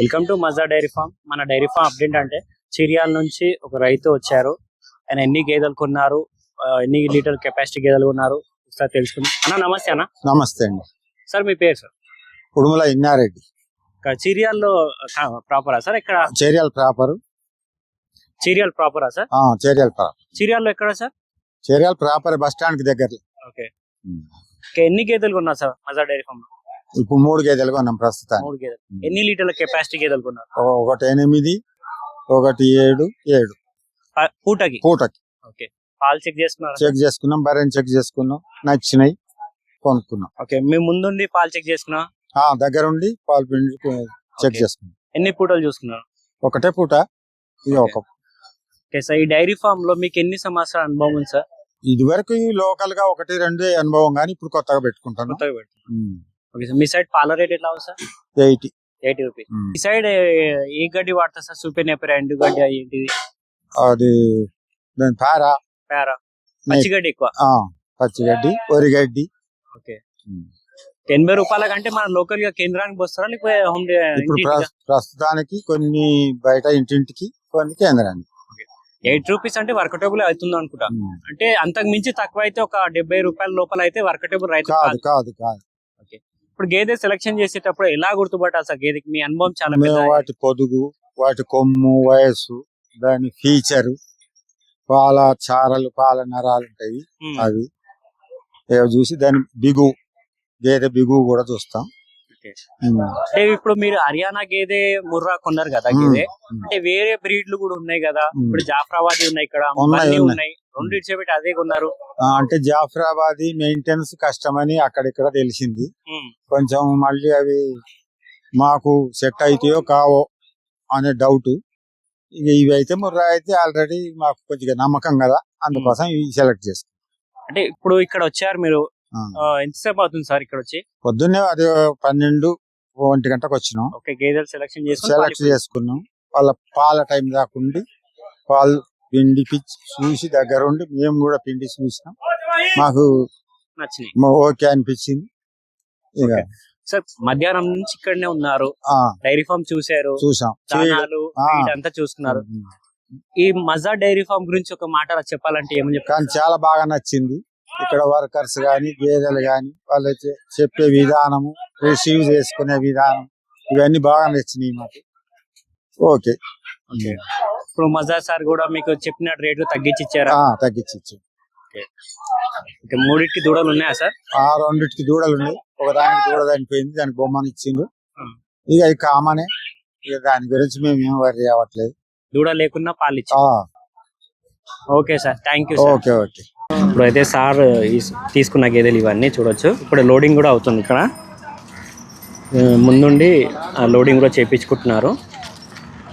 Welcome to Maja dairy farm మన dairy farm update అంటే చిరియాల నుంచి ఒక రైతు వచ్చారు. ఆయన ఎన్ని గేదెలు కొన్నారు ఎన్ని లీటర్ కెపాసిటీ గేదెలు కొన్నారు ఒకసారి తెలుసుకుందాం. అన్న నమస్తే అన్న. నమస్తే అండి. సార్ మీ పేరు సార్? ఉడుమల ఇన్నారెడ్డి. చిరియాల్లో ప్రాపరా సార్? ఇక్కడ చేరియల్ ప్రాపర్ చిరియాల్ ప్రాపరా సార్? చేరియల్ ప్రాపర్ చిరియాల్లో ఎక్కడ సార్? చేరియల్ ప్రాపర్ బస్ స్టాండ్కి దగ్గర ఓకే ఎన్ని గేదెలు కొన్నారు సార్ మజా డైరీ ఫామ్ ఇప్పుడు మూడు గేదెలు కొన్నాం ప్రస్తుతానికి. మూడు గేదెలు. ఎన్ని లీటర్ల కెపాసిటీ గేదెలు కొన్నారు? ఒక- ఒకటి ఎనిమిది ఒకటి ఏడు ఏడు. ప- పూటకి? పూటకి. ఓకే. పాలు చెక్ చేసుకున్నారు? చెక్ చేసుకున్నాం బర్రెని చెక్ చేసుకున్నాం నచ్చినాయి కొనుక్కున్నాం. ఓకే. మేము ముందుండి పాలు చెక్ చేసుకున్నా ఆ దగ్గర ఉండి పాలు పిండి చెక్ Okay. చేసుకున్నాం. ఎన్ని పూటలు చూసుకున్నారు? ఒకటే పూట ఇది ఒక ఓకే సార్. ఈ డైరీ ఫామ్లో మీకు ఎన్ని సంవత్సరాల అనుభవం ఉంది సార్? ఇది వరకు లోకల్గా ఒకటి రెండు అనుభవం కానీ ఇప్పుడు కొత్తగా పెట్టుకుంటాను. కొత్తగా ఓకే సార్ మీ సైడ్ పాల రేట్ ఎట్లా ఉంది సార్ ఎయిటీ. ఎయిటీ రూపీస్ ఈ సైడ్ ఏ- గడ్డి వాడతా సార్ సూపర్ నెపర్ ఎండు గడ్డి ఏంటిది? అది దాని పార? పేర? పచ్చి గడ్డి ఎక్కువ? పచ్చిగడ్డి వరిగడ్డి ఓకే. ఉమ్. ఎనభై రూపాయల కంటే మన లోకల్గా కేంద్రానికి వస్తారా లేకపోతే హోమ్ ఇప్పుడు ప్ర- ప్రస్తుతానికి కొన్ని బయట ఇంటింటికి కొన్ని కేంద్రానికి. ఎయిట్ రూపీస్ అంటే వర్కటబుల్ అవుతుంది అనుకుంటా. ఉమ్. అంటే అంతకు మించి తక్కువ అయితే ఒక డెబ్బై రూపాయల లోపల అయితే వర్కటబుల్ రైతు కాదు. కాదు కాదు. ఇప్పుడు గేదె సెలెక్షన్ చేసేటప్పుడు ఎలా గుర్తుపట్టాలి సార్ గేదెకి మీ అనుభవం చాలా వాటి పొదుగు వాటి కొమ్ము వయస్సు దాని ఫీచరు పాల చారలు పాల నరాలు ఉంటాయి ఉమ్. అవి చూసి దాని బిగు గేదె బిగు కూడా చూస్తాం ఓకే. ఉమ్. అంటే ఇప్పుడు మీరు హర్యానా గేదె ముర్రా కొన్నారు కదా ఉమ్. గేదె ఉమ్. అంటే వేరే బ్రీడ్లు కూడా ఉన్నాయి కదా ఉమ్. ఇప్పుడు జాఫ్రాబాదీ ఉన్నాయి ఇక్కడ ఉన్నాయి, మళ్ళీ ఉన్నాయి. ఉన్నాయి రెండు ఇచ్చేపెట్టి అదే కొన్నారు. ఆ, అంటే జాఫరాబాద్ మెయింటెనెన్స్ కష్టమని అక్కడిక్కడ తెలిసింది. కొంచెం మళ్ళీ అవి మాకు సెట్ అవుతాయో కావో అనే డౌట్ ఇక ఇవి అయితే ముర్రా అయితే ఆల్రెడీ మాకు కొద్దిగా నమ్మకం కదా. అందుకోసం ఇవి సెలెక్ట్ చేస్తాం అంటే ఇప్పుడు ఇక్కడ వచ్చారు మీరు ఎంతసేపు అవుతుంది సార్ ఇక్కడ వచ్చి? పొద్దున్నే అది పన్నెండు ఒంటి గంటకు వచ్చినాం. ఓకే గేదెలు సెలెక్షన్ సెలెక్ట్ చేసుకున్నాం. వాళ్ళ పాల టైం దాకా ఉండి పాలు పిండి పిచ్చి చూసి దగ్గర ఉండి మేము కూడా పిండి చూసినాం. మాకు నచ్చినాయి. ఓకే అనిపించింది. ఇక సార్ మధ్యాహ్నం నుంచి ఇక్కడనే ఉన్నారు. ఆ, డైరీ ఫామ్ చూశారు. చూసాం. ఇదంతా చూస్తున్నారు. ఈ మజా డైరీ ఫామ్ గురించి ఒక మాట చెప్పాలంటే ఏమని చెప్తారు కానీ చాలా బాగా నచ్చింది. ఇక్కడ వర్కర్స్ గాని గేదెలు గాని వాళ్ళు చెప్పే విధానము రిసీవ్ చేసుకునే విధానం ఇవన్నీ బాగా నచ్చినాయి మాకు. ఓకే. ఓకే. ఇప్పుడు మజా సార్ కూడా మీకు చెప్పిన రేట్లు తగ్గించి ఇచ్చారా? తగ్గించి మూడింటికి దూడలు ఉన్నాయా సార్? ఆ రెండిటికి దూడలు ఉన్నాయి. ఒక దానికి దూడ చనిపోయింది దానికి బొమ్మను ఇచ్చిండు. ఇక అది కామనే ఇక దాని గురించి మేము ఏం వరి అవ్వట్లేదు. దూడ లేకున్నా పాలు ఇచ్చి. Okay sir thank you okay okay. ఇప్పుడు అయితే సార్ తీసుకున్న గేదెలు ఇవన్నీ చూడొచ్చు. ఇప్పుడు లోడింగ్ కూడా అవుతుంది ఇక్కడ. ముందుండి లోడింగ్ కూడా చేయించుకుంటున్నారు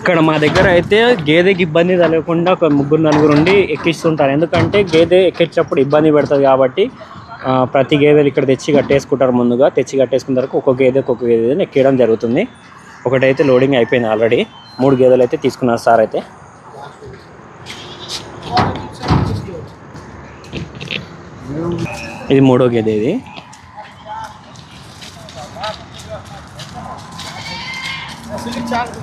ఇక్కడ మా దగ్గర అయితే గేదెకి ఇబ్బంది తలగకుండా ఒక ముగ్గురు నలుగురు ఉండి ఎక్కిస్తుంటారు. ఎందుకంటే గేదె ఎక్కించేటప్పుడు ఇబ్బంది పెడుతుంది కాబట్టి ప్రతి గేదెలు ఇక్కడ తెచ్చి కట్టేసుకుంటారు ముందుగా. తెచ్చి కట్టేసుకున్న తర్వాత ఒక్కొక్క గేదె ఒక్కొక్క గేదెని ఎక్కడం జరుగుతుంది. ఒకటైతే లోడింగ్ అయిపోయింది ఆల్రెడీ మూడు గేదెలు అయితే తీసుకున్నారు సార్ అయితే. ఇది మూడో గేదె ఇది. சார்ஜ்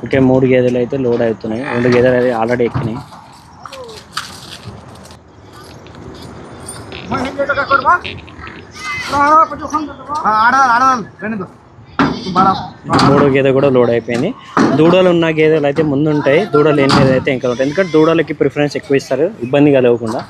ఓకే మూడు గేదెలు అయితే లోడ్ అవుతున్నాయి రెండు గేదెలు అయితే ఆల్రెడీ ఎక్కినాయి మూడో గేదె కూడా లోడ్ అయిపోయింది. దూడలు ఉన్న గేదెలు అయితే ముందు ఉంటాయి దూడలు ఎన్ని గేదెలు అయితే ఇంకా ఉంటాయి. ఎందుకంటే దూడలకి ప్రిఫరెన్స్ ఎక్కువ ఇస్తారు. ఇబ్బంది కలగకుండా